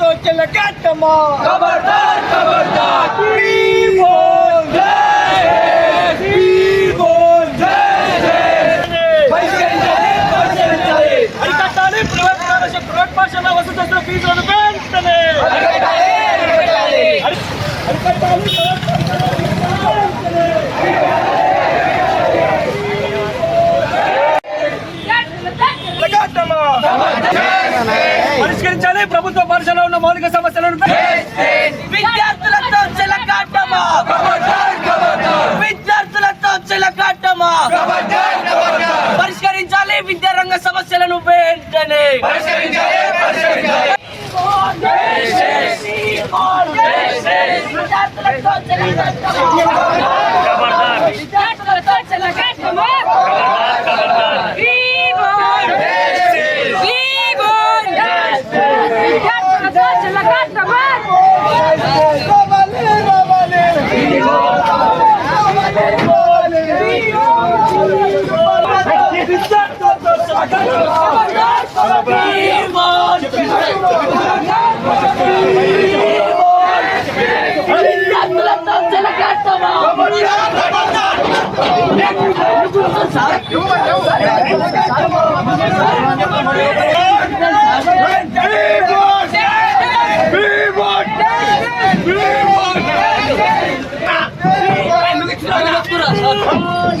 ¡Cato, que la cata, ma! ¡Cabarda, cabarda! ¡Vamos! పరిష్కరించాలి. ప్రభుత్వ పాఠశాలలో ఉన్న మౌలిక సమస్యలను విద్యార్థులతో చిలకాటమా? విద్యార్థులతో చిలకాటమా? పరిష్కరించాలి విద్యారంగ సమస్యలను వెంటనే. విద్యార్థులతో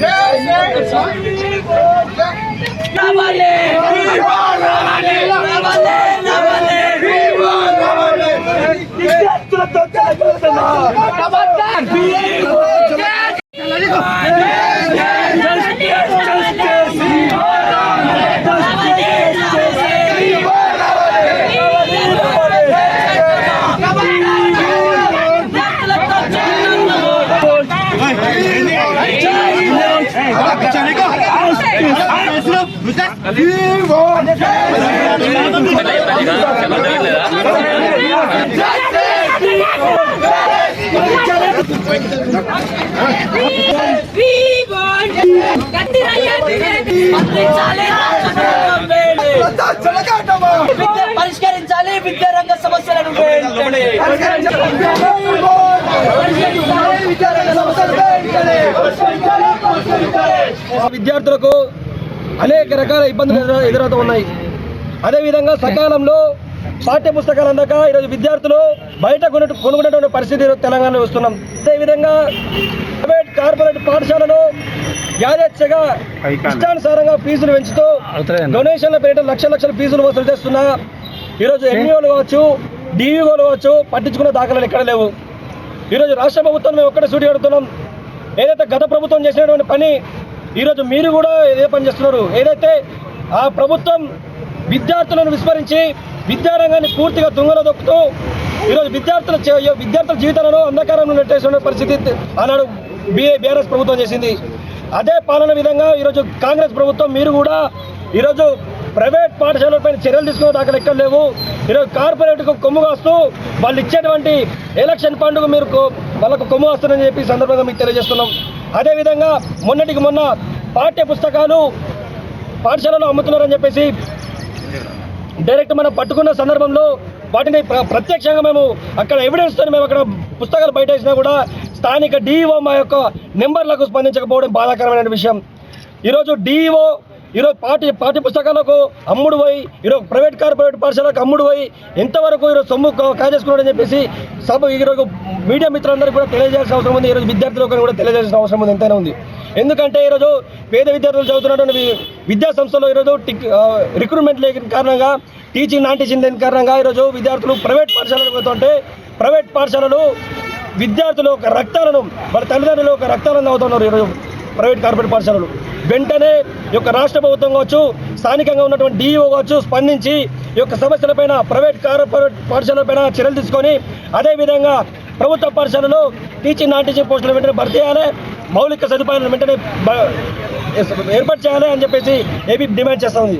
Yeah, yeah, yeah. Come on, Dan! పరిష్కరించాలి విద్యారంగ సమస్యలను వెంటనే. విద్యార్థులకు అనేక రకాల ఇబ్బందులు ఎదుర- ఎదురవుతూ ఉన్నాయి. అదేవిధంగా సకాలంలో పాఠ్య పుస్తకాలు అందక ఈరోజు విద్యార్థులు బయట కొను కొనుక్కునేటువంటి పరిస్థితి తెలంగాణలో వస్తున్నాం. అదేవిధంగా ప్రైవేట్ కార్పొరేట్ పాఠశాలలో యాదచ్ఛగా ఇష్టానుసారంగా ఫీజులు పెంచుతూ డొనేషన్ల పేరిట లక్ష లక్షల ఫీజులు వసూలు చేస్తున్నా. ఈరోజు ఎన్ఈఓలు కావచ్చు డిఈఓలు కావచ్చు పట్టించుకున్న దాఖలాలు ఎక్కడ లేవు. ఈరోజు రాష్ట్ర ప్రభుత్వం మేము ఒక్కటే సూటి అడుగుతున్నాం. ఏదైతే గత ప్రభుత్వం చేసినటువంటి పని ఈరోజు మీరు కూడా ఇదే పని చేస్తున్నారు. ఏదైతే ఆ ప్రభుత్వం విద్యార్థులను విస్మరించి విద్యారంగాన్ని పూర్తిగా తుంగలో దొక్కుతూ ఈరోజు విద్యార్థుల విద్యార్థుల జీవితాలను అంధకారంలో నెట్టేసిన పరిస్థితి ఆనాడు బిఏ బీఆర్ఎస్ ప్రభుత్వం చేసింది. అదే పాలన విధంగా ఈరోజు కాంగ్రెస్ ప్రభుత్వం మీరు కూడా ఈరోజు ప్రైవేట్ పాఠశాలలపైన చర్యలు తీసుకున్న దాకా లెక్కలు లేవు. ఈరోజు కార్పొరేట్కు కొమ్ము కాస్తూ వాళ్ళు ఇచ్చేటువంటి ఎలక్షన్ ఫండ్కు మీరు వాళ్ళకు కొమ్ము వస్తుందని చెప్పి సందర్భంగా మీకు తెలియజేస్తున్నాం. అదేవిధంగా మొన్నటికి మొన్న పాఠ్య పుస్తకాలు పాఠశాలలో అమ్ముతున్నారని చెప్పేసి డైరెక్ట్ మనం పట్టుకున్న సందర్భంలో వాటిని ప్ర- ప్రత్యక్షంగా మేము అక్కడ ఎవిడెన్స్తో మేము అక్కడ పుస్తకాలు బయట వేసినా కూడా స్థానిక డిఈఓ మా యొక్క నెంబర్లకు స్పందించకపోవడం బాధాకరమైన విషయం. ఈరోజు డిఈఓ ఈరోజు పాఠ్య పాఠ్య పుస్తకాలకు అమ్ముడు పోయి ఈరోజు ప్రైవేట్ కార్పొరేట్ పాఠశాలకు అమ్ముడు పోయి ఎంతవరకు ఈరోజు సొమ్ము కాజేసుకున్నాడని చెప్పేసి సభ ఈరోజు మీడియా మిత్రులందరికీ కూడా తెలియజేయాల్సిన అవసరం ఉంది. ఈరోజు విద్యార్థులకు కూడా తెలియజేయాల్సిన అవసరం ఉంది. ఎంతైనా ఉంది. ఎందుకంటే ఈరోజు పేద విద్యార్థులు చదువుతున్నటువంటి విద్యా సంస్థలో ఈరోజు టిక్ రిక్రూట్మెంట్ లేని కారణంగా టీచింగ్ నాన్ టీచింగ్ లేని కారణంగా ఈరోజు విద్యార్థులు ప్రైవేట్ పాఠశాలలకు పోతుంటే ప్రైవేట్ పాఠశాలలు విద్యార్థులు ఒక రక్తాలను వాళ్ళ తల్లిదండ్రులు ఒక రక్తాలను అవుతున్నారు ఈరోజు ప్రైవేట్ కార్పొరేట్ పాఠశాలలు. వెంటనే యొక్క రాష్ట్ర ప్రభుత్వం కావచ్చు స్థానికంగా ఉన్నటువంటి డిఈఓ కావచ్చు స్పందించి యొక్క సమస్యలపైన ప్రైవేట్ కార్పొరేట్ పాఠశాలపైన చర్యలు తీసుకొని అదేవిధంగా ప్రభుత్వ పాఠశాలలో టీచింగ్ నాన్ టీచింగ్ పోస్టులు వెంటనే భర్తీ చేయాలి మౌలిక సదుపాయాలను వెంటనే ఏర్పాటు చేయాలి అని చెప్పేసి ఏపీ డిమాండ్ చేస్తుంది